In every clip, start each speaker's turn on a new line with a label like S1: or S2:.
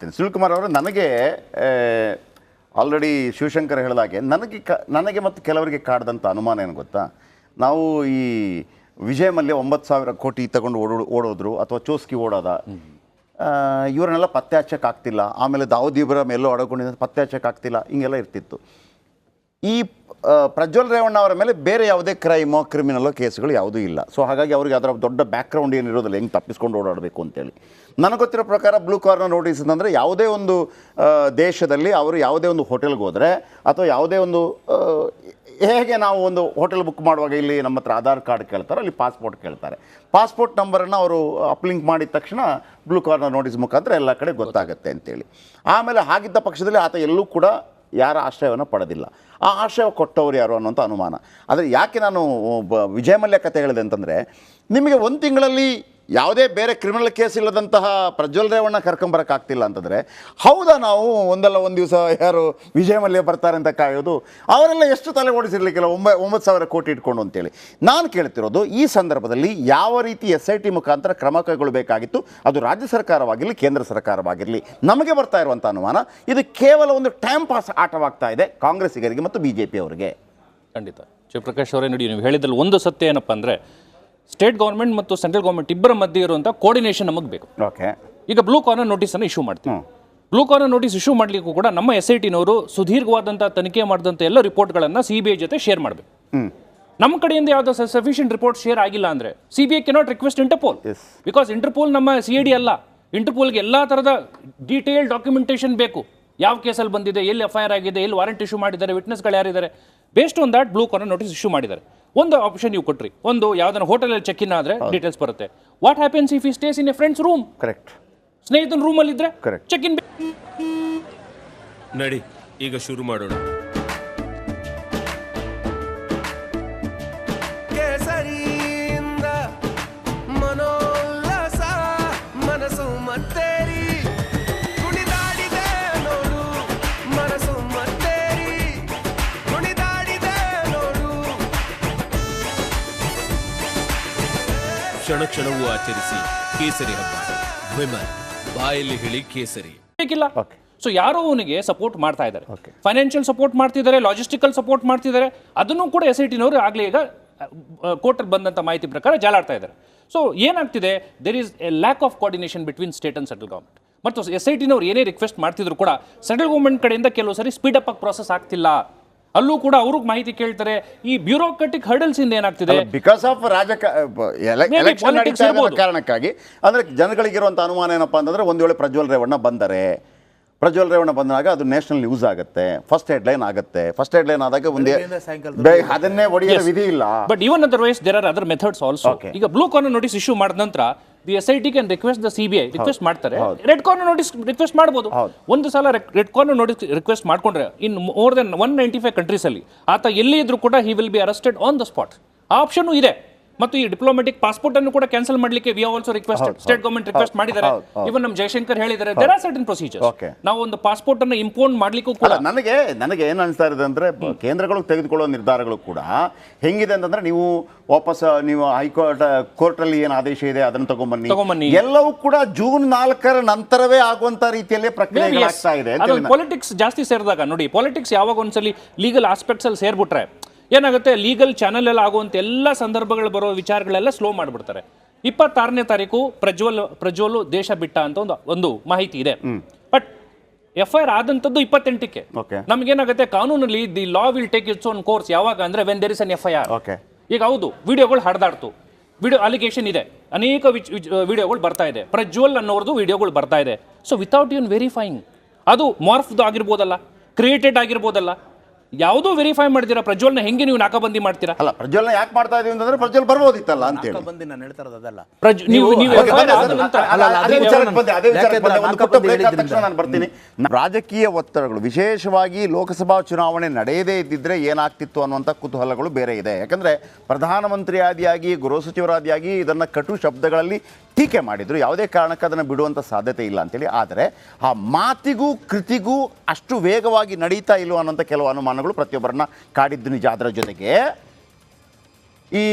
S1: ಸುನಿಲ್ಕುಮಾರ್ ಅವರು, ನನಗೆ ಆಲ್ರೆಡಿ ಶಿವಶಂಕರ್ ಹೇಳಿದಾಗೆ ನನಗೆ ಕ, ನನಗೆ ಮತ್ತು ಕೆಲವರಿಗೆ ಕಾಡ್ದಂಥ ಅನುಮಾನ ಏನು ಗೊತ್ತಾ? ನಾವು ಈ ವಿಜಯ್ ಮಲ್ಯ ಒಂಬತ್ತು ಸಾವಿರ ಕೋಟಿ ತಗೊಂಡು ಓಡೋ, ಓಡೋದ್ರು, ಅಥವಾ ಚೋಸ್ಕಿ ಓಡೋದ ಇವರನ್ನೆಲ್ಲ ಪತ್ತೆ ಹಚ್ಚಕ್ಕಾಗ್ತಿಲ್ಲ. ಆಮೇಲೆ ದಾವೂದ್ ಇಬ್ರಾಮ್ ಎಲ್ಲೋ ಅಡಗೊಂಡಿದ್ದ, ಪತ್ತೆ ಹಚ್ಚಕ್ಕಾಗ್ತಿಲ್ಲ. ಹಿಂಗೆಲ್ಲ ಇರ್ತಿತ್ತು. ಈ ಪ್ರಜ್ವಲ್ ರೇವಣ್ಣ ಅವರ ಮೇಲೆ ಬೇರೆ ಯಾವುದೇ ಕ್ರೈಮೋ ಕ್ರಿಮಿನಲ್ಲೋ ಕೇಸ್ಗಳು ಯಾವುದೂ ಇಲ್ಲ. ಸೊ ಹಾಗಾಗಿ ಅವ್ರಿಗೆ ಅದರ ದೊಡ್ಡ ಬ್ಯಾಕ್ಗ್ರೌಂಡ್ ಏನಿರೋದಿಲ್ಲ ಹೆಂಗೆ ತಪ್ಪಿಸ್ಕೊಂಡು ಓಡಾಡಬೇಕು ಅಂತೇಳಿ. ನನಗೆ ಗೊತ್ತಿರೋ ಪ್ರಕಾರ ಬ್ಲೂ ಕಾರ್ನರ್ ನೋಟಿಸ್ ಅಂತಂದರೆ ಯಾವುದೇ ಒಂದು ದೇಶದಲ್ಲಿ ಅವರು ಯಾವುದೇ ಒಂದು ಹೋಟೆಲ್ಗೆ ಹೋದರೆ ಅಥವಾ ಯಾವುದೇ ಒಂದು ಹೇಗೆ ನಾವು ಒಂದು ಹೋಟೆಲ್ ಬುಕ್ ಮಾಡುವಾಗ ಇಲ್ಲಿ ನಮ್ಮ ಹತ್ರ ಆಧಾರ್ ಕಾರ್ಡ್ ಕೇಳ್ತಾರೆ ಅಲ್ಲಿ ಪಾಸ್ಪೋರ್ಟ್ ಕೇಳ್ತಾರೆ. ಪಾಸ್ಪೋರ್ಟ್ ನಂಬರನ್ನು ಅವರು ಅಪ್ಲಿಂಕ್ ಮಾಡಿದ ತಕ್ಷಣ ಬ್ಲೂ ಕಾರ್ನರ್ ನೋಟಿಸ್ ಮುಖಾಂತರ ಎಲ್ಲ ಕಡೆ ಗೊತ್ತಾಗುತ್ತೆ ಅಂತೇಳಿ. ಆಮೇಲೆ ಹಾಗಿದ್ದ ಪಕ್ಷದಲ್ಲಿ ಆತ ಎಲ್ಲೂ ಕೂಡ ಯಾರ ಆಶ್ರಯವನ್ನು ಪಡೆದಿಲ್ಲ. ಆ ಆಶ್ರಯ ಕೊಟ್ಟವರು ಯಾರು ಅನ್ನೋಂಥ ಅನುಮಾನ. ಆದರೆ ಯಾಕೆ ನಾನು ವಿಜಯ ಮಲ್ಯ ಕತೆ ಹೇಳಿದೆ ಅಂತಂದರೆ, ನಿಮಗೆ ಒಂದು ತಿಂಗಳಲ್ಲಿ ಯಾವುದೇ ಬೇರೆ ಕ್ರಿಮಿನಲ್ ಕೇಸ್ ಇಲ್ಲದಂತಹ ಪ್ರಜ್ವಲ್ ರೇವಣ್ಣ ಕರ್ಕೊಂಬರಕ್ಕಾಗ್ತಿಲ್ಲ ಅಂತಂದರೆ, ಹೌದಾ ನಾವು ಒಂದಲ್ಲ ಒಂದು ದಿವಸ ಯಾರು ವಿಜಯ ಮಲ್ಯ ಬರ್ತಾರೆ ಅಂತ ಕಾಯೋದು? ಅವರೆಲ್ಲ ಎಷ್ಟು ತಲೆ ಓಡಿಸಿರ್ಲಿಕ್ಕಿಲ್ಲ ಒಂಬ, ಒಂಬತ್ತು ಸಾವಿರ ಕೋಟಿ ಇಟ್ಕೊಂಡು ಅಂತೇಳಿ. ನಾನು ಕೇಳ್ತಿರೋದು, ಈ ಸಂದರ್ಭದಲ್ಲಿ ಯಾವ ರೀತಿ ಎಸ್ ಐ ಟಿ ಮುಖಾಂತರ ಕ್ರಮ ಕೈಗೊಳ್ಳಬೇಕಾಗಿತ್ತು? ಅದು ರಾಜ್ಯ ಸರ್ಕಾರವಾಗಿರಲಿ, ಕೇಂದ್ರ ಸರ್ಕಾರವಾಗಿರಲಿ, ನಮಗೆ ಬರ್ತಾ ಇರುವಂಥ ಅನುಮಾನ. ಇದು ಕೇವಲ ಒಂದು ಟೈಮ್ ಪಾಸ್ ಆಟವಾಗ್ತಾ ಇದೆ, ಕಾಂಗ್ರೆಸ್ಸಿಗರಿಗೆ ಮತ್ತು ಬಿ ಜೆ ಪಿ ಅವರಿಗೆ.
S2: ಖಂಡಿತ. ಶಿವಪ್ರಕಾಶ್ ಅವರೇ ನೋಡಿ, ನೀವು ಹೇಳಿದಲ್ಲಿ ಒಂದು ಸತ್ಯ ಏನಪ್ಪ ಅಂದರೆ ಸ್ಟೇಟ್ ಗೌರ್ಮೆಂಟ್ ಮತ್ತು ಸೆಂಟ್ರಲ್ ಗೌರ್ಮೆಂಟ್ ಇಬ್ಬರ ಮಧ್ಯೆ ಇರುವಂಥ ಕೋರ್ಡಿನೇಷನ್ ನಮಗೆ ಬೇಕು.
S1: ಓಕೆ
S2: ಈಗ ಬ್ಲೂ ಕಾರ್ನರ್ ನೋಟಿಸನ್ನು ಇಶ್ಯೂ ಮಾಡ್ತೀವಿ. ಬ್ಲೂ ಕಾರ್ನರ್ ನೋಟಿಸ್ ಇಶ್ಯೂ ಮಾಡಲಿಕ್ಕೂ ಕೂಡ ನಮ್ಮ ಎಸ್ ಐ ಟಿನವರು ಸುದೀರ್ಘವಾದಂತಹ ತನಿಖೆ ಮಾಡಿದಂಥ ಎಲ್ಲ ರಿಪೋರ್ಟ್ಗಳನ್ನು ಸಿ ಬಿ ಐ ಜೊತೆ ಶೇರ್ ಮಾಡಬೇಕು. ನಮ್ಮ ಕಡೆಯಿಂದ ಯಾವುದೋ ಸಫಿಷಿಯಂಟ್ ರಿಪೋರ್ಟ್ ಶೇರ್ ಆಗಿಲ್ಲ ಅಂದರೆ C B I cannot request Interpol. Because Interpol ನಮ್ಮ ಸಿ ಐ ಡಿ ಅಲ್ಲ. ಇಂಟರ್ಪೋಲ್ಗೆ ಎಲ್ಲ ಥರದ ಡೀಟೇಲ್ ಡಾಕ್ಯುಮೆಂಟೇಷನ್ ಬೇಕು. ಯಾವ ಕೇಸಲ್ಲಿ ಬಂದಿದೆ ಎಲ್ಲಿ ಎಫ್ ಐ ಆರ್ ಆಗಿದೆ ಎಲ್ಲಿ ವಾರೆಂಟ್ ಇಶ್ಯೂ ಮಾಡಿದ್ದಾರೆ ವಿಟ್ನೆಸ್ಗಳು ಯಾರಿದ್ದಾರೆ. Based on that blue corner notice issue ಮಾಡಿದ್ದಾರೆ. ಒಂದು ಆಪ್ಷನ್ ನೀವು ಕೊಟ್ರಿ. ಒಂದು ಯಾವ್ದಾರ ಹೋಟೆಲಲ್ಲಿ ಚೆಕ್ ಇನ್ ಆದರೆ ಡೀಟೇಲ್ಸ್ ಬರುತ್ತೆ. What happens if he stays in a friend's room
S1: correct
S2: ಸ್ನೇಹಿತನ ರೂಮಲ್ಲಿ ಇದ್ರೆ
S1: ಕರೆಕ್ಟ್
S2: ಚೆಕ್ ಇನ್
S3: ನಡಿ ಈಗ ಶುರು ಮಾಡೋಣ. ಕ್ಷಣ ಕ್ಷಣವೂ ಆಚರಿಸಿ ಕೇಸರಿ ಹಬ್ಬ. ವಿಮಲ್ ಬಾಯಲ್ಲಿ ಹೇಳಿ ಕೇಸರಿ.
S2: ಬೇಕಿಲ್ಲ. ಸೊ ಯಾರೋ ಅವನಿಗೆ ಸಪೋರ್ಟ್ ಮಾಡ್ತಾ ಇದ್ದಾರೆ. ಫೈನಾನ್ಷಿಯಲ್ ಸಪೋರ್ಟ್ ಮಾಡ್ತಿದ್ದಾರೆ ಲಾಜಿಸ್ಟಿಕಲ್ ಸಪೋರ್ಟ್ ಮಾಡ್ತಿದ್ದಾರೆ. ಅದನ್ನು ಕೂಡ ಎಸ್ ಐ ಟಿನವರು ಆಗಲೇ ಈಗ ಕೋರ್ಟಲ್ಲಿ ಬಂದಂಥ ಮಾಹಿತಿ ಪ್ರಕಾರ ಜಾಲಾಡ್ತಾ ಇದ್ದಾರೆ. ಸೊ ಏನಾಗ್ತಿದೆ? There is a lack of coordination between state and central government ಮತ್ತು ಎಸ್ ಐ ಟಿನವ್ರು ಏನೇ ರಿಕ್ವೆಸ್ಟ್ ಮಾಡ್ತಿದ್ರು ಕೂಡ ಸೆಂಟ್ರಲ್ ಗೌರ್ಮೆಂಟ್ ಕಡೆಯಿಂದ ಕೆಲವು ಸರಿ ಸ್ಪೀಡ್ ಅಪ್ ಆಗಿ ಪ್ರಾಸೆಸ್ ಆಗ್ತಿಲ್ಲ. ಅಲ್ಲೂ ಕೂಡ ಅವ್ರಿಗೆ ಮಾಹಿತಿ ಕೇಳ್ತಾರೆ ಈ ಬ್ಯೂರೋಕ್ರಟಿಕ್ ಹರ್ಡಲ್ಸ್ ಇಂದ ಏನಾಗ್ತಿದೆ
S1: ಬಿಕಾಸ್ ಆಫ್ ರಾಜಕ
S2: Maybe
S1: ಎಲೆಕ್ಷನ್ ಇರೋ ಕಾರಣಕ್ಕಾಗಿ ಅಂದ್ರೆ ಜನಗಳಿಗಿರುವಂತ ಅನುಮಾನ ಏನಪ್ಪಾ ಅಂತಂದ್ರೆ ಒಂದು ವೇಳೆ ಪ್ರಜ್ವಲ್ ರೇವಣ್ಣ ಬಂದರೆ ಪ್ರಜ್ವಲ್ ರೇವಣ್ಣ ಬಂದಾಗ ಅದು ನ್ಯಾಷನಲ್ ನ್ಯೂಸ್ ಆಗುತ್ತೆ ಫಸ್ಟ್ ಹೆಡ್ಲೈನ್ ಆಗುತ್ತೆ ಫಸ್ಟ್ ಹೆಡ್ಲೈನ್ ಆದಾಗ ಒಂದೇ ಅದನ್ನೇ ಒಡೆಯೋ ವಿಧಿ ಇಲ್ಲ.
S2: But even otherwise there are other methods also. ಈಗ ಬ್ಲೂ ಕಾರ್ನರ್ ನೋಟಿಸ್ ಇಶ್ಯೂ ಮಾಡಿದ ನಂತರ the S I T can request the C B I request ಮಾಡ್ತಾರೆ. ರೆಡ್ ಕಾರ್ನರ್ ನೋಟಿಸ್ ರಿಕ್ವೆಸ್ಟ್ ಮಾಡ್ಬೋದು. ಒಂದು ಸಲ ರೆಡ್ ಕಾರ್ನರ್ ನೋಟಿಸ್ ರಿಕ್ವೆಸ್ಟ್ ಮಾಡ್ಕೊಂಡ್ರೆ in more than one ninety five countries ಅಲ್ಲಿ ಆತ ಎಲ್ಲಿ ಇದ್ರೂ ಕೂಡ he will be arrested on the spot ಆ ಆಪ್ಷನ್ ಇದೆ. ಮತ್ತು ಈ ಡಿಪ್ಲೊಮ್ಯಾಟಿಕ್ ಪಾಸ್ಪೋರ್ಟ್ ಅನ್ನು ಕೂಡ ಕ್ಯಾನ್ಸಲ್ ಮಾಡಲಿಕ್ಕೆ we also request state government request ಮಾಡಿದ್ದಾರೆ. ಇವನ್ ನಮ್ಮ ಜಯಶಂಕರ್ ಹೇಳಿದ್ದಾರೆ ದೇರ್ ಆರ್ ಸರ್ಟನ್
S1: ಪ್ರೊಸೀಜರ್.
S2: ನಾವು ಒಂದು ಪಾಸ್ಪೋರ್ಟ್ ಅನ್ನು ಇಂಪೋರ್ಟ್ ಮಾಡ್ಲಿಕ್ಕೂ ಕೂಡ
S1: ನನಗೆ ನನಗೆ ಏನು ಅನಿಸ್ತಾ ಇದೆ ಅಂದ್ರೆ ಕೇಂದ್ರಗಳು ತೆಗೆದುಕೊಳ್ಳೋ ನಿರ್ಧಾರಗಳು ಕೂಡ ಹೆಂಗಿದೆ ಅಂತಂದ್ರೆ ನೀವು ವಾಪಸ್ ನೀವು ಹೈಕೋರ್ಟ್ ಕೋರ್ಟ್ ಅಲ್ಲಿ ಏನು ಆದೇಶ ಇದೆ ಅದನ್ನು ತಗೊಂಬನ್ನಿ.
S2: ತಗೊಂಬನ್ನಿ.
S1: ಎಲ್ಲವೂ ಕೂಡ ಜೂನ್ ನಾಲ್ಕರ ನಂತರವೇ ಆಗುವಂತ ರೀತಿಯಲ್ಲೇ ಇದೆ ಪೊಲಿಟಿಕ್ಸ್ ಹೇಳಿ ನಾನು-
S2: ಪಾಲಿಟಿಕ್ಸ್ ಜಾಸ್ತಿ ಸೇರಿದಾಗ ನೋಡಿ ಪಾಲಿಟಿಕ್ಸ್ ಯಾವಾಗ ಒಂದ್ಸಲಿ ಲೀಗಲ್ ಆಸ್ಪೆಕ್ಟ್ಸ್ ಅಲ್ಲಿ ಸೇರ್ಬಿಟ್ರೆ ಏನಾಗುತ್ತೆ ಲೀಗಲ್ ಚಾನಲ್ ಎಲ್ಲ ಆಗುವಂತ ಎಲ್ಲ ಸಂದರ್ಭಗಳು ಬರೋ ವಿಚಾರಗಳೆಲ್ಲ ಸ್ಲೋ ಮಾಡಿಬಿಡ್ತಾರೆ. ಇಪ್ಪತ್ತಾರನೇ ತಾರೀಕು ಪ್ರಜ್ವಲ್ ಪ್ರಜ್ವಲ್ ದೇಶ ಬಿಟ್ಟ ಅಂತ ಒಂದು ಒಂದು ಮಾಹಿತಿ ಇದೆ. ಬಟ್ ಎಫ್ ಐ ಆರ್ ಆದಂಥದ್ದು ಇಪ್ಪತ್ತೆಂಟಕ್ಕೆ. ನಮ್ಗೇನಾಗುತ್ತೆ ಕಾನೂನಲ್ಲಿ the law will take its own course ಯಾವಾಗ ಅಂದ್ರೆ when there is an F I R ಈಗ ಹೌದು ವಿಡಿಯೋಗಳು ಹಡ್ದಾಡ್ತು. ವಿಡಿಯೋ ಅಲಿಗೇಷನ್ ಇದೆ. ಅನೇಕ ವಿಡಿಯೋಗಳು ಬರ್ತಾ ಇದೆ. ಪ್ರಜ್ವಲ್ ಅನ್ನೋರ್ದು ವಿಡಿಯೋಗಳು ಬರ್ತಾ ಇದೆ. ಸೊ ವಿತೌಟ್ ಯುನ್ ವೆರಿಫೈಯಿಂಗ್ ಅದು ಮಾರ್ಫ್ದು ಆಗಿರ್ಬೋದಲ್ಲ ಕ್ರಿಯೇಟೆಡ್ ಆಗಿರ್ಬೋದಲ್ಲ ಯಾವುದೂ ವೆರಿಫೈ ಮಾಡ್ತೀರಾ? ಪ್ರಜ್ವಲ್ನ ಹೆಂಗೆ ನೀವು ನಾಕಾಬಂದಿ ಮಾಡ್ತೀರಾ?
S1: ಅಲ್ಲ ಪ್ರಜ್ವಲ್ನ ಯಾಕೆ ಮಾಡ್ತಾ ಇದೀವಿ ಅಂತಂದ್ರೆ ಪ್ರಜ್ವಲ್ ಬರ್ಬೋದಿತ್ತಲ್ಲ ಅಂತೇಳಿ
S4: ಬಂದು ನಾನು ಹೇಳ್ತಾ ಇರೋದು ಅದಲ್ಲ.
S2: ಪ್ರಜ್ ನೀವು
S4: ನಾನು-
S1: ಬಂದೆ, ಅದೇ ವಿಚಾರಕ್ಕೆ ಬಂದೆ. ಒಂದು
S4: ನಾಲ್ಕು
S1: ಪುಟ್ಟ
S4: ಬಂದು.
S1: break ಆದ
S4: ಹೇಳಿದ್ರಿಂದ.
S1: ತಕ್ಷಣ ನಾನು ಬರ್ತೀನಿ. ರಾಜಕೀಯ ಒತ್ತಡಗಳು ವಿಶೇಷವಾಗಿ ಲೋಕಸಭಾ ಚುನಾವಣೆ ನಡೆಯದೇ ಇದ್ದಿದ್ರೆ ಏನಾಗ್ತಿತ್ತು ಅನ್ನುವಂಥ ಕುತೂಹಲಗಳು ಬೇರೆ ಇದೆ. ಯಾಕಂದ್ರೆ ಪ್ರಧಾನಮಂತ್ರಿ ಆದಿಯಾಗಿ ಗೃಹ ಸಚಿವರಾದಿಯಾಗಿ ಇದನ್ನ ಕಟು ಶಬ್ದಗಳಲ್ಲಿ ಟೀಕೆ ಮಾಡಿದರು. ಯಾವುದೇ ಕಾರಣಕ್ಕೆ ಅದನ್ನು ಬಿಡುವಂಥ ಸಾಧ್ಯತೆ ಇಲ್ಲ ಅಂತೇಳಿ. ಆದರೆ ಆ ಮಾತಿಗೂ ಕೃತಿಗೂ ಅಷ್ಟು ವೇಗವಾಗಿ ನಡೀತಾ ಇಲ್ವೋ ಅನ್ನೋಂಥ ಕೆಲವು ಅನುಮಾನಗಳು ಪ್ರತಿಯೊಬ್ಬರನ್ನ ಕಾಡಿದ್ದು ನಿಜ. ಅದರ ಜೊತೆಗೆ ಈ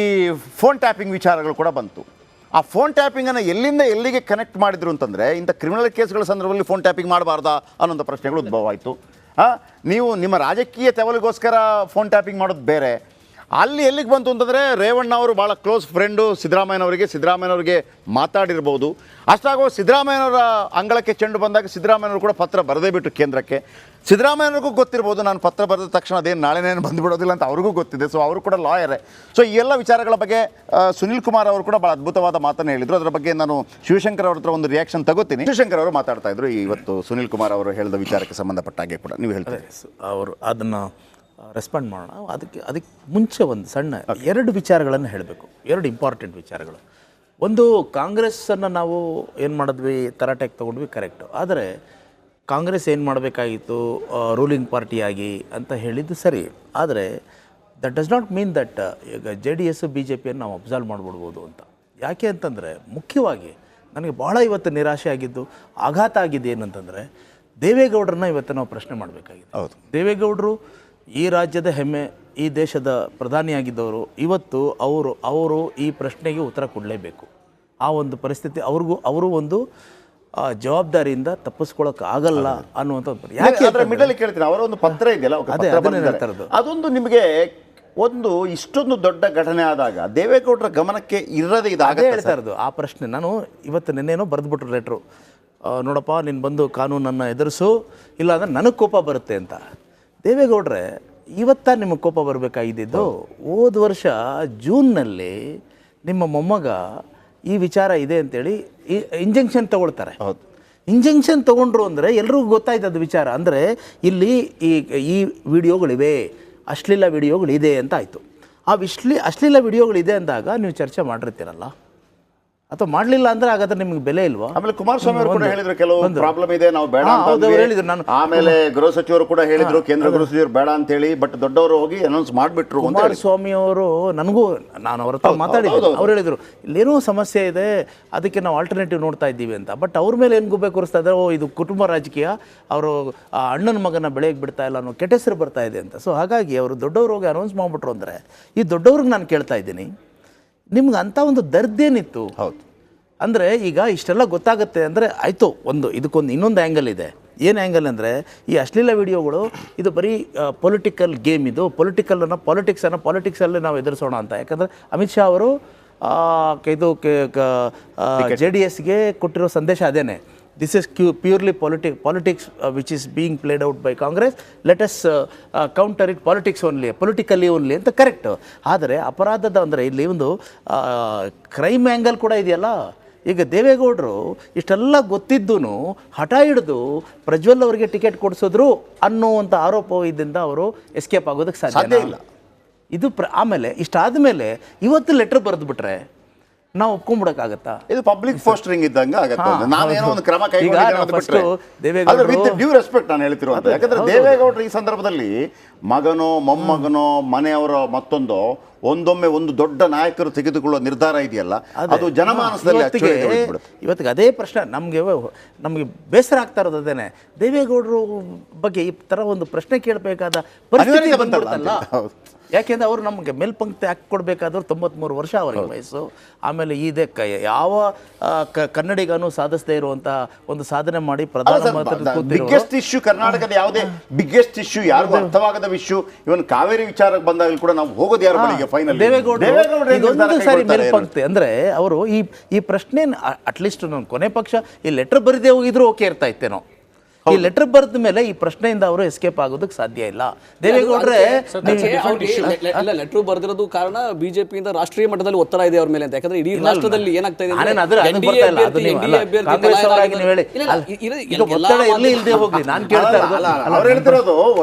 S1: ಫೋನ್ ಟ್ಯಾಪಿಂಗ್ ವಿಚಾರಗಳು ಕೂಡ ಬಂತು. ಆ ಫೋನ್ ಟ್ಯಾಪಿಂಗನ್ನು ಎಲ್ಲಿಂದ ಎಲ್ಲಿಗೆ ಕನೆಕ್ಟ್ ಮಾಡಿದ್ರು ಅಂತಂದರೆ, ಇಂಥ ಕ್ರಿಮಿನಲ್ ಕೇಸ್ಗಳ ಸಂದರ್ಭದಲ್ಲಿ ಫೋನ್ ಟ್ಯಾಪಿಂಗ್ ಮಾಡಬಾರ್ದಾ ಅನ್ನೋಂಥ ಪ್ರಶ್ನೆಗಳು ಉದ್ಭವ ಆಯಿತು ನೀವು ನಿಮ್ಮ ರಾಜಕೀಯ ತೆವಲಿಗೋಸ್ಕರ ಫೋನ್ ಟ್ಯಾಪಿಂಗ್ ಮಾಡೋದು ಬೇರೆ. ಅಲ್ಲಿ ಎಲ್ಲಿಗೆ ಬಂತು ಅಂತಂದರೆ ರೇವಣ್ಣ ಅವರು ಭಾಳ ಕ್ಲೋಸ್ ಫ್ರೆಂಡು ಸಿದ್ದರಾಮಯ್ಯನವರಿಗೆ ಸಿದ್ದರಾಮಯ್ಯನವರಿಗೆ ಮಾತಾಡಿರ್ಬೋದು. ಅಷ್ಟಾಗೋ ಸಿದ್ದರಾಮಯ್ಯನವರ ಅಂಗಳಕ್ಕೆ ಚೆಂಡು ಬಂದಾಗ ಸಿದ್ದರಾಮಯ್ಯನವರು ಕೂಡ ಪತ್ರ ಬರದೇ ಬಿಟ್ಟು ಕೇಂದ್ರಕ್ಕೆ. ಸಿದ್ದರಾಮಯ್ಯನವ್ರಿಗೂ ಗೊತ್ತಿರ್ಬೋದು, ನಾನು ಪತ್ರ ಬರೆದ ತಕ್ಷಣ ಅದೇನು ನಾಳೆನೇನು ಬಂದುಬಿಡೋದಿಲ್ಲ ಅಂತ ಅವ್ರಿಗೂ ಗೊತ್ತಿದೆ. ಸೊ ಅವರು ಕೂಡ ಲಾಯರೇ. ಸೊ ಈ ಎಲ್ಲ ವಿಚಾರಗಳ ಬಗ್ಗೆ ಸುನೀಲ್ ಕುಮಾರ್ ಅವರು ಕೂಡ ಭಾಳ ಅದ್ಭುತವಾದ ಮಾತನ್ನು ಹೇಳಿದರು. ಅದರ ಬಗ್ಗೆ ನಾನು ಶಿವಶಂಕರ್ ಅವ್ರ ಒಂದು ರಿಯಾಕ್ಷನ್ ತಗೋತೀನಿ. ಶಿವಶಂಕರ್ ಅವರು ಮಾತಾಡ್ತಾ ಇದ್ರು. ಇವತ್ತು ಸುನಿಲ್ ಕುಮಾರ್ ಅವರು ಹೇಳಿದ ವಿಚಾರಕ್ಕೆ ಸಂಬಂಧಪಟ್ಟ ಹಾಗೆ ಕೂಡ ನೀವು ಹೇಳ್ತೀರಿ.
S4: ಅವರು ಅದನ್ನು ರೆಸ್ಪಾಂಡ್ ಮಾಡೋಣ. ಅದಕ್ಕೆ ಅದಕ್ಕೆ ಮುಂಚೆ ಒಂದು ಸಣ್ಣ ಎರಡು ವಿಚಾರಗಳನ್ನು ಹೇಳಬೇಕು. ಎರಡು ಇಂಪಾರ್ಟೆಂಟ್ ವಿಚಾರಗಳು. ಒಂದು ಕಾಂಗ್ರೆಸ್ಸನ್ನು ನಾವು ಏನು ಮಾಡಿದ್ವಿ ತರಾಟೆಗೆ ತೊಗೊಂಡ್ವಿ ಕರೆಕ್ಟು ಆದರೆ ಕಾಂಗ್ರೆಸ್ ಏನು ಮಾಡಬೇಕಾಗಿತ್ತು ರೂಲಿಂಗ್ ಪಾರ್ಟಿಯಾಗಿ ಅಂತ ಹೇಳಿದ್ದು ಸರಿ. ಆದರೆ that does not mean that ಈಗ J D S B J ಪಿಯನ್ನು ನಾವು ಅಬ್ಸರ್ವ್ ಮಾಡಿಬಿಡ್ಬೋದು ಅಂತ. ಯಾಕೆ ಅಂತಂದರೆ ಮುಖ್ಯವಾಗಿ ನನಗೆ ಭಾಳ ಇವತ್ತು ನಿರಾಶೆ ಆಗಿದ್ದು ಆಘಾತ ಆಗಿದ್ದು ಏನಂತಂದರೆ ದೇವೇಗೌಡರನ್ನ ಇವತ್ತು ನಾವು ಪ್ರಶ್ನೆ ಮಾಡಬೇಕಾಗಿದೆ.
S1: ಹೌದು.
S4: ದೇವೇಗೌಡರು ಈ ರಾಜ್ಯದ ಹೆಮ್ಮೆ ಈ ದೇಶದ ಪ್ರಧಾನಿಯಾಗಿದ್ದವರು ಇವತ್ತು ಅವರು ಅವರು ಈ ಪ್ರಶ್ನೆಗೆ ಉತ್ತರ ಕೊಡಲೇಬೇಕು. ಆ ಒಂದು ಪರಿಸ್ಥಿತಿ ಅವ್ರಿಗೂ ಅವರು ಒಂದು ಜವಾಬ್ದಾರಿಯಿಂದ ತಪ್ಪಿಸ್ಕೊಳಕ್ಕೆ ಆಗಲ್ಲ. ಅನ್ನುವಂಥ ಯಾಕೆ
S1: ಅದರ ಮಿಡಲ್ ಕೇಳ್ತೀನಿ. ಅವರ ಒಂದು ಪತ್ರ ಇದೆಯಲ್ಲ
S4: ಅದೇ.
S1: ಅದೊಂದು ನಿಮಗೆ ಒಂದು ಇಷ್ಟೊಂದು ದೊಡ್ಡ ಘಟನೆ ಆದಾಗ ದೇವೇಗೌಡರ ಗಮನಕ್ಕೆ ಇರದೇ
S4: ಅದೇ
S1: ಇದಾಗತ್ತೆ
S4: ಹೇಳ್ತಾ ಇರೋದು ಆ ಪ್ರಶ್ನೆ. ನಾನು ಇವತ್ತು ನಿನ್ನೇನೋ ಬರೆದ್ಬಿಟ್ರು ಲೆಟ್ರು ನೋಡಪ್ಪ ನೀನು ಬಂದು ಕಾನೂನನ್ನು ಎದುರಿಸು ಇಲ್ಲಾಂದ್ರೆ ನನಗೆ ಕೋಪ ಬರುತ್ತೆ ಅಂತ. ದೇವೇಗೌಡ್ರೆ ಇವತ್ತ ನಿಮಗೆ ಕೋಪ ಬರಬೇಕಾಗಿದ್ದು ಹೋದ. ವರ್ಷ ಜೂನ್ನಲ್ಲಿ ನಿಮ್ಮ ಮೊಮ್ಮಗ ಈ ವಿಚಾರ ಇದೆ ಅಂತೇಳಿ ಇಂಜೆಕ್ಷನ್ ತಗೊಳ್ತಾರೆ.
S1: ಹೌದು.
S4: ಇಂಜೆಕ್ಷನ್ ತಗೊಂಡ್ರು ಅಂದರೆ ಎಲ್ರಿಗೂ ಗೊತ್ತಾಯ್ತು ಅದು ವಿಚಾರ. ಅಂದರೆ ಇಲ್ಲಿ ಈ ಈ ವಿಡಿಯೋಗಳಿವೆ ಅಶ್ಲೀಲ ವಿಡಿಯೋಗಳಿದೆ ಅಂತ ಆಯಿತು. ಆ ವಿಶ್ಲಿ ಅಶ್ಲೀಲ ವಿಡಿಯೋಗಳಿದೆ ಅಂದಾಗ ನೀವು ಚರ್ಚೆ ಮಾಡಿರ್ತೀರಲ್ಲ? ಅಥವಾ ಮಾಡಲಿಲ್ಲ ಅಂದ್ರೆ ಹಾಗಾದ್ರೆ ನಿಮ್ಗೆ ಬೆಲೆ ಇಲ್ವಾ?
S1: ಆಮೇಲೆ ಕುಮಾರಸ್ವಾಮಿ ಅವರು ಕೂಡ ಹೇಳಿದ್ರು ಕೆಲವು ಪ್ರಾಬ್ಲಮ್ ಇದೆ ನಾವು ಬೇಡ ಅಂತ
S4: ಹೇಳಿದ್ರು, ನಾನು-
S1: ಆಮೇಲೆ ಗೃಹ ಸಚಿವರು ಕೂಡ ಹೇಳಿದ್ರು ಕೇಂದ್ರ ಗೃಹ ಸಚಿವರು ಬೇಡ ಅಂತ ಹೇಳಿ ಬಟ್ ದೊಡ್ಡವರು ಹೋಗಿ ಅನೌನ್ಸ್ ಮಾಡಿಬಿಟ್ರು
S4: ಕುಮಾರಸ್ವಾಮಿ ಅವರು ನನಗೂ ನಾನು ಅವ್ರ ಹತ್ರ ಮಾತಾಡಿದ್ದೆ. ಅವ್ರು ಹೇಳಿದ್ರು ಇಲ್ಲೇನೋ ಸಮಸ್ಯೆ ಇದೆ ಅದಕ್ಕೆ ನಾವು ಆಲ್ಟರ್ನೇಟಿವ್ ನೋಡ್ತಾ ಇದ್ದೀವಿ ಅಂತ. ಬಟ್ ಅವ್ರ ಮೇಲೆ ಏನು ಗುಬ್ಬೆ ಕೂರಿಸ್ತಾ ಇದ್ದಾರೆ? ಓ ಇದು ಕುಟುಂಬ ರಾಜಕೀಯ ಅವರು ಆ ಅಣ್ಣನ ಮಗನ ಬೆಳೆಗೆ ಬಿಡ್ತಾ ಇಲ್ಲ ಅನ್ನೋ ಕೆಟ್ಟ ಹೆಸರು ಬರ್ತಾ ಇದೆ ಅಂತ. ಸೊ ಹಾಗಾಗಿ ಅವರು ದೊಡ್ಡವರು ಹೋಗಿ ಅನೌನ್ಸ್ ಮಾಡಿಬಿಟ್ರು ಅಂದರೆ ಈ ದೊಡ್ಡವ್ರಿಗೆ ನಾನು ಕೇಳ್ತಾ ಇದ್ದೀನಿ ನಿಮ್ಗೆ ಅಂಥ ಒಂದು ದರ್ದೇನಿತ್ತು.
S1: ಹೌದು.
S4: ಅಂದರೆ ಈಗ ಇಷ್ಟೆಲ್ಲ ಗೊತ್ತಾಗುತ್ತೆ ಅಂದರೆ ಆಯಿತು ಒಂದು ಇದಕ್ಕೊಂದು ಇನ್ನೊಂದು ಆ್ಯಂಗಲ್ ಇದೆ. ಏನು ಆ್ಯಂಗಲ್ ಅಂದರೆ ಈ ಅಶ್ಲೀಲ ವಿಡಿಯೋಗಳು ಇದು ಬರೀ ಪೊಲಿಟಿಕಲ್ ಗೇಮ್ ಇದು. ಪೊಲಿಟಿಕಲನ್ನು ಪಾಲಿಟಿಕ್ಸನ್ನು ಪಾಲಿಟಿಕ್ಸಲ್ಲಿ ನಾವು ಎದುರಿಸೋಣ ಅಂತ. ಯಾಕಂದರೆ ಅಮಿತ್ ಶಾ ಅವರು ಇದು ಜೆ ಡಿ ಎಸ್ಗೆ ಕೊಟ್ಟಿರೋ ಸಂದೇಶ ಅದೇನೆ. This is Q purely politic politics which is being played out by Congress let us counter it politics only politically only ಅಂತ ಕರೆಕ್ಟ್ ಆದರೆ ಅಪರಾಧದ ಅಂದರೆ ಇಲ್ಲಿ ಒಂದು ಕ್ರೈಮ್ ಆ್ಯಂಗಲ್ ಕೂಡ ಇದೆಯಲ್ಲ. ಈಗ ದೇವೇಗೌಡರು ಇಷ್ಟೆಲ್ಲ ಗೊತ್ತಿದ್ದೂ ಹಠ ಹಿಡಿದು ಪ್ರಜ್ವಲ್ ಅವರಿಗೆ ಟಿಕೆಟ್ ಕೊಡಿಸಿದ್ರು ಅನ್ನುವಂಥ ಆರೋಪದಿಂದ ಅವರು ಎಸ್ಕೇಪ್ ಆಗೋದಕ್ಕೆ ಸಾಧ್ಯ
S1: ಇಲ್ಲ.
S4: ಇದು ಪ್ರ ಆಮೇಲೆ ಇಷ್ಟಾದ ಮೇಲೆ ಇವತ್ತು ಲೆಟ್ರ್ ಬರೆದ್ಬಿಟ್ರೆ ನಾವು ಒಪ್ಕೊಂಡ್ಬಿಡಕ್ಕಾಗತ್ತಾ
S1: ಇದು ಪಬ್ಲಿಕ್ ಫೋಸ್ಟರಿಂಗ್ ಇದ್ದಂಗೆ ಆಗತ್ತೆ
S4: ನಾವೇನೋ.
S1: ಒಂದು ಕ್ರಮ
S4: ಕೈಗೊಂಡಿದ್ದೇವೆ
S1: ವಿತ್ ಡ್ಯೂ ರೆಸ್ಪೆಕ್ಟ್ ನಾನು ಹೇಳ್ತಿರೋದು ಯಾಕಂದ್ರೆ ದೇವೇಗೌಡರು ಈ ಸಂದರ್ಭದಲ್ಲಿ ಮಗನೋ ಮೊಮ್ಮಗನೋ ಮನೆಯವರ ಮತ್ತೊಂದು ಒಂದೊಮ್ಮೆ ಒಂದು ದೊಡ್ಡ ನಾಯಕರು ತೆಗೆದುಕೊಳ್ಳೋ ನಿರ್ಧಾರ ಇದೆಯಲ್ಲ? ಅದು. ಜನಮಾನಸದಲ್ಲಿ
S4: ಇವತ್ತಿಗೆ. ಅದೇ ಪ್ರಶ್ನೆ. ನಮಗೆ ನಮಗೆ ಬೇಸರ ಆಗ್ತಾ ಇರೋದು ಅದೇನೆ. ದೇವೇಗೌಡರು ಬಗ್ಗೆ ಈ ಥರ ಒಂದು ಪ್ರಶ್ನೆ ಕೇಳಬೇಕಾದ ಪರಿಸ್ಥಿತಿ ಬಂದ್ಬಿಡ್ತಲ್ಲ. ಯಾಕೆಂದ್ರೆ ಅವರು ನಮಗೆ ಮೇಲ್ಪಂಕ್ತಿ ಹಾಕಿ ಕೊಡಬೇಕಾದ್ರು ತೊಂಬತ್ಮೂರು ವರ್ಷ ಅವರಿಗೆ ವಯಸ್ಸು. ಆಮೇಲೆ ಇದೆ ಯಾವ ಕನ್ನಡಿಗನು ಸಾಧಿಸದೇ ಇರುವಂತಹ ಒಂದು ಸಾಧನೆ ಮಾಡಿ ಪ್ರಧಾನಮಂತ್ರಿ ಕೂತಿರೋ
S1: ಬಿಗ್ಗೆಸ್ಟ್ ಇಶ್ಯೂ ಕರ್ನಾಟಕದ ಯಾವುದೇ ಬಿಗ್ಗೆಸ್ಟ್ ಇಶ್ಯೂ ಯಾರಿಗೂ ಅರ್ಥವಾಗದ ಇಶ್ಯೂ ಇವನ್ ಕಾವೇರಿ ವಿಚಾರಕ್ಕೆ ಬಂದಾಗ ಕೂಡ ನಾವು ಹೋಗೋದು ಯಾರ ಬಳಿಗೆ ಫೈನಲ್
S4: ದೇವೇಗೌಡ ಸಾರಿ ಮೇಲ್ಪಂಕ್ತಿ. ಅಂದ್ರೆ ಅವರು ಈ ಈ ಪ್ರಶ್ನೆ ಅಟ್ಲೀಸ್ಟ್ ನನ್ನ ಕೊನೆ ಪಕ್ಷ ಈ ಲೆಟರ್ ಬರೆದೇ ಹೋಗಿದ್ರು ಓಕೆ ಇರ್ತಾ ಇತ್ತೇನೋ. ಈ ಲೆಟರ್ ಬರೆದ ಮೇಲೆ ಈ ಪ್ರಶ್ನೆಯಿಂದ ಅವರು ಎಸ್ಕೇಪ್ ಆಗೋದಕ್ಕೆ ಸಾಧ್ಯ ಇಲ್ಲ. ದೇವೇಗೌಡ್ರೆ
S5: ಲೆಟರ್ ಬರೆದಿರೋದು ಕಾರಣ ಬಿಜೆಪಿಯಿಂದ ರಾಷ್ಟ್ರೀಯ ಮಟ್ಟದಲ್ಲಿ ಒತ್ತಡ ಇದೆ ಅವ್ರ ಮೇಲೆ ಅಂತ. ಯಾಕಂದ್ರೆ ಇಡೀ ರಾಷ್ಟ್ರದಲ್ಲಿ ಏನಾಗ್ತಾ ಇದೆ
S4: ಒತ್ತಡ ಇರ್ಲಿ ಇಲ್ಲದೆ ಹೋಗ್ಲಿ ನಾನು ಕೇಳ್ತಾ ಇರೋದು.